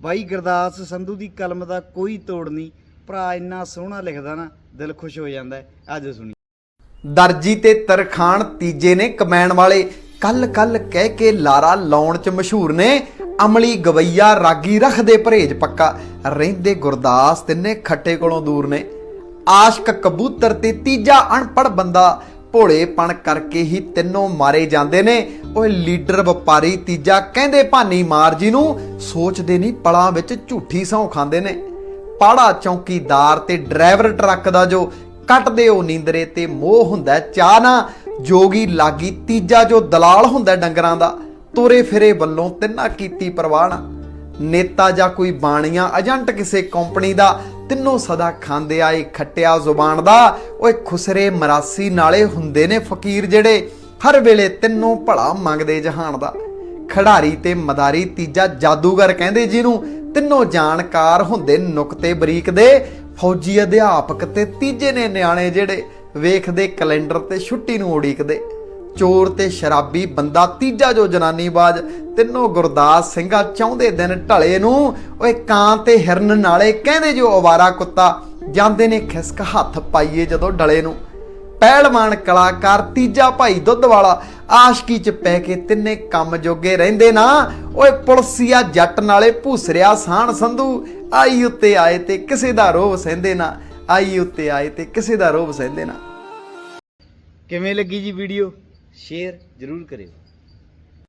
ਬਾਈ ਗੁਰਦਾਸ ਸੰਧੂ ਦੀ ਕਲਮ ਦਾ ਕੋਈ ਤੋੜ ਨਹੀਂ। ਭਰਾ ਇੰਨਾ ਸੋਹਣਾ ਲਿਖਦਾ ਨਾ, ਦਿਲ ਖੁਸ਼ ਹੋ ਜਾਂਦਾ ਹੈ। ਸੁਣੀ ਦਰਜੀ ਤੇ ਤਰਖਾਨ ਤੀਜੇ ਨੇ ਕਮੈਣ ਵਾਲੇ। ਕੱਲ ਕੱਲ ਕਹਿ ਕੇ ਲਾਰਾ ਲਾਉਣ ਚ ਮਸ਼ਹੂਰ ਨੇ। ਅਮਲੀ ਗਵਈਆ ਰਾਗੀ ਰੱਖਦੇ ਪਰਹੇਜ ਪੱਕਾ। ਰਹਿੰਦੇ ਗੁਰਦਾਸ ਤਿੰਨੇ ਖੱਟੇ ਕੋਲੋਂ ਦੂਰ ਨੇ। ਆਸ਼ਕ ਕਬੂਤਰ ਤੇ ਤੀਜਾ ਅਣਪੜ ਬੰਦਾ। ਭੋਲੇਪਣ ਕਰਕੇ ਹੀ ਤਿੰਨੋਂ ਮਾਰੇ ਜਾਂਦੇ ਨੇ। ਉਹ ਲੀਡਰ ਵਪਾਰੀ ਤੀਜਾ ਕਹਿੰਦੇ ਭਾਨੀ ਮਾਰ ਜੀ ਨੂੰ, ਸੋਚਦੇ ਨਹੀਂ ਪਲਾਂ ਵਿੱਚ ਝੂਠੀ ਸੌਂ ਖਾਂਦੇ ਨੇ। ਪਾੜਾ ਚੌਕੀਦਾਰ ਤੇ ਡਰਾਈਵਰ ਟਰੱਕ ਦਾ ਜੋ ਕੱਟਦੇ ਉਹ ਨੀਂਦਰੇ ਤੇ ਮੋਹ ਹੁੰਦਾ ਚਾਹ ਨਾ ਜੋਗੀ ਲਾਗੀ ਤੀਜਾ ਜੋ ਦਲਾਲ ਹੁੰਦਾ ਡੰਗਰਾਂ ਦਾ, ਤੋਰੇ ਫਿਰੇ ਵੱਲੋਂ ਤਿੰਨਾ ਕੀਤੀ ਪਰਵਾਹ ਨਾ ਨੇਤਾ ਜਾਂ ਕੋਈ ਬਾਣੀਆਂ, ਏਜੰਟ ਕਿਸੇ ਕੰਪਨੀ ਦਾ ਤਿੰਨੋਂ ਸਦਾ ਖਾਂਦੇ ਆਏ ਖੱਟਿਆ ਜ਼ੁਬਾਨ ਦਾ। ਓਏ ਖੁਸਰੇ ਮਰਾਸੀ ਨਾਲੇ ਹੁੰਦੇ ਨੇ ਫਕੀਰ ਜਿਹੜੇ, ਹਰ ਵੇਲੇ ਤਿੰਨੋਂ ਭਲਾ ਮੰਗਦੇ ਜਹਾਨ ਦਾ। ਖਿਡਾਰੀ ਤੇ ਮਦਾਰੀ ਤੀਜਾ ਜਾਦੂਗਰ ਕਹਿੰਦੇ ਜਿਹਨੂੰ, ਤਿੰਨੋਂ ਜਾਣਕਾਰ ਹੁੰਦੇ ਨੁਕਤੇ ਬਰੀਕ ਦੇ। ਫੌਜੀ ਅਧਿਆਪਕ ਤੇ ਤੀਜੇ ਨੇ ਨਿਆਣੇ ਜਿਹੜੇ, ਵੇਖਦੇ ਕੈਲੰਡਰ ਤੇ ਛੁੱਟੀ ਨੂੰ ਉਡੀਕਦੇ। ਚੋਰ ਤੇ ਸ਼ਰਾਬੀ ਬੰਦਾ ਤੀਜਾ ਜੋ ਜਨਾਨੀਬਾਜ਼ ਤਿੰਨੋਂ ਗੁਰਦਾਸ ਸਿੰਘਾ ਚਾਹੁੰਦੇ ਦਿਨ ਢਲੇ ਨੂੰ, ਓਏ ਕਾਂ ਤੇ ਹਿਰਨ ਨਾਲੇ ਕਹਿੰਦੇ ਜੋ ਅਵਾਰਾ ਕੁੱਤਾ, ਜਾਂਦੇ ਨੇ ਖਿਸਕ ਹੱਥ ਪਾਈਏ ਜਦੋਂ ਡਲੇ ਨੂੰ। ਪਹਿਲਵਾਨ ਕਲਾਕਾਰ ਤੀਜਾ ਭਾਈ ਦੁੱਧ ਵਾਲਾ ਆਸ਼ਕੀ ਚ ਪੈ ਕੇ ਤਿੰਨੇ ਕੰਮ ਜੋਗੇ ਰਹਿੰਦੇ ਨਾ, ਓਏ ਪੁਲਸੀਆ ਜੱਟ ਨਾਲੇ ਭੂਸਰਿਆ ਸਾਣ ਸੰਧੂ, ਆਈ ਉੱਤੇ ਆਏ ਤੇ ਕਿਸੇ ਦਾ ਰੋਹ ਸਹਿੰਦੇ ਨਾ, ਆਈ ਉੱਤੇ ਆਏ ਤੇ ਕਿਸੇ ਦਾ ਰੋਹ ਸਹਿੰਦੇ ਨਾ। ਕਿਵੇਂ ਲੱਗੀ ਜੀ ਵੀਡੀਓ ਸ਼ੇਅਰ ਜ਼ਰੂਰ ਕਰਿਓ।